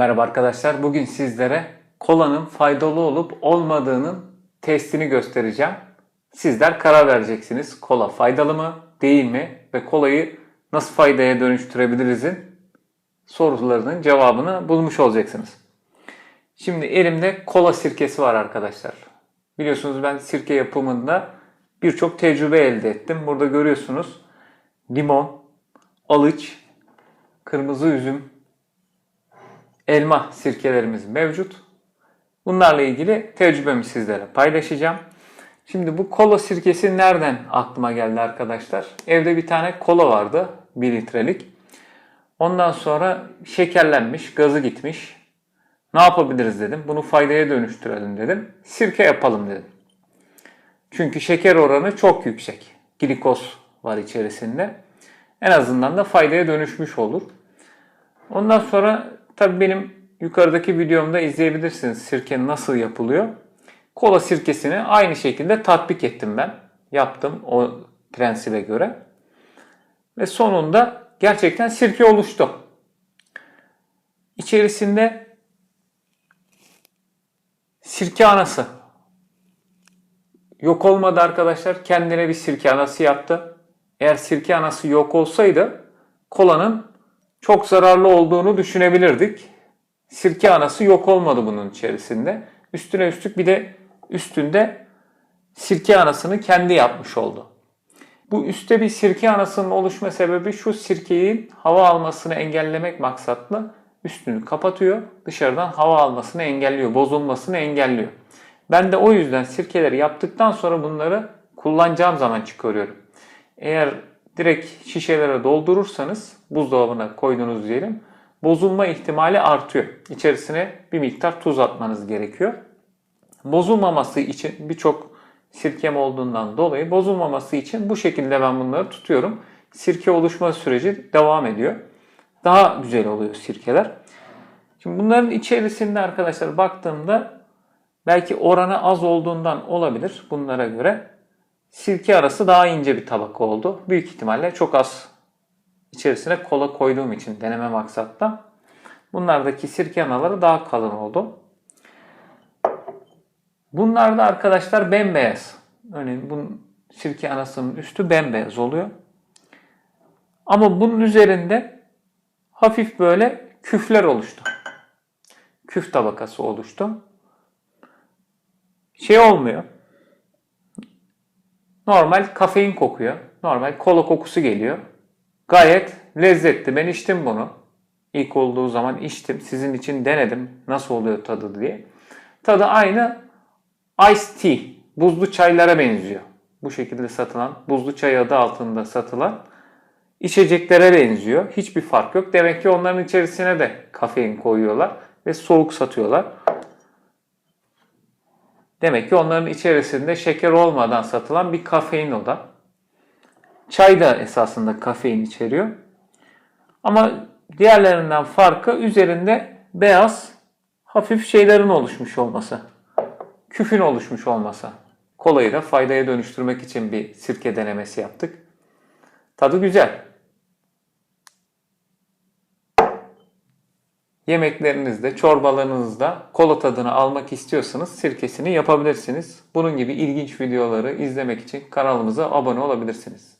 Merhaba arkadaşlar. Bugün sizlere kolanın faydalı olup olmadığının testini göstereceğim. Sizler karar vereceksiniz. Kola faydalı mı, değil mi ve kolayı nasıl faydaya dönüştürebilirizin sorularının cevabını bulmuş olacaksınız. Şimdi elimde kola sirkesi var arkadaşlar. Biliyorsunuz ben sirke yapımında birçok tecrübe elde ettim. Burada görüyorsunuz limon, alıç, kırmızı üzüm, elma sirkelerimiz mevcut. Bunlarla ilgili tecrübemi sizlere paylaşacağım. Şimdi bu kola sirkesi nereden aklıma geldi arkadaşlar? Evde bir tane kola vardı 1 litrelik. Ondan sonra şekerlenmiş, gazı gitmiş. Ne yapabiliriz dedim. Bunu faydaya dönüştürelim dedim. Sirke yapalım dedim. Çünkü şeker oranı çok yüksek. Glikoz var içerisinde. En azından da faydaya dönüşmüş olur. Ondan sonra tabii benim yukarıdaki videomda izleyebilirsiniz sirke nasıl yapılıyor. Kola sirkesini aynı şekilde tatbik ettim ben. Yaptım o prensibe göre. Ve sonunda gerçekten sirke oluştu. İçerisinde sirke anası yok olmadı arkadaşlar. Kendine bir sirke anası yaptı. Eğer sirke anası yok olsaydı kolanın çok zararlı olduğunu düşünebilirdik. Sirke anası yok olmadı bunun içerisinde. Üstüne üstlük bir de üstünde sirke anasını kendi yapmış oldu. Bu üstte bir sirke anasının oluşma sebebi şu sirkeyi hava almasını engellemek maksatlı üstünü kapatıyor. Dışarıdan hava almasını engelliyor, bozulmasını engelliyor. Ben de o yüzden sirkeleri yaptıktan sonra bunları kullanacağım zaman çıkarıyorum. Eğer direkt şişelere doldurursanız buzdolabına koyduğunuz diyelim bozulma ihtimali artıyor. İçerisine bir miktar tuz atmanız gerekiyor. Bozulmaması için birçok sirkem olduğundan dolayı bozulmaması için bu şekilde ben bunları tutuyorum. Sirke oluşma süreci devam ediyor. Daha güzel oluyor sirkeler. Şimdi bunların içerisinde arkadaşlar baktığımda belki oranı az olduğundan olabilir bunlara göre. Sirke arası daha ince bir tabaka oldu. Büyük ihtimalle çok az içerisine kola koyduğum için deneme maksatta. Bunlardaki sirke anaları daha kalın oldu. Bunlar da arkadaşlar bembeyaz. Örneğin bunun sirke anasının üstü bembeyaz oluyor. Ama bunun üzerinde hafif böyle küfler oluştu. Küf tabakası oluştu. Şey olmuyor. Normal kafein kokuyor. Normal kola kokusu geliyor. Gayet lezzetli. Ben içtim bunu. İlk olduğu zaman içtim. Sizin için denedim. Nasıl oluyor tadı diye. Tadı aynı Ice Tea. Buzlu çaylara benziyor. Bu şekilde satılan, buzlu çay adı altında satılan içeceklere benziyor. Hiçbir fark yok. Demek ki onların içerisine de kafein koyuyorlar ve soğuk satıyorlar. Demek ki onların içerisinde şeker olmadan satılan bir kafein o da. Çay da esasında kafein içeriyor. Ama diğerlerinden farkı üzerinde beyaz hafif şeylerin oluşmuş olması. Küfün oluşmuş olması. Kolayı da faydaya dönüştürmek için bir sirke denemesi yaptık. Tadı güzel. Yemeklerinizde, çorbalarınızda kola tadını almak istiyorsanız sirkesini yapabilirsiniz. Bunun gibi ilginç videoları izlemek için kanalımıza abone olabilirsiniz.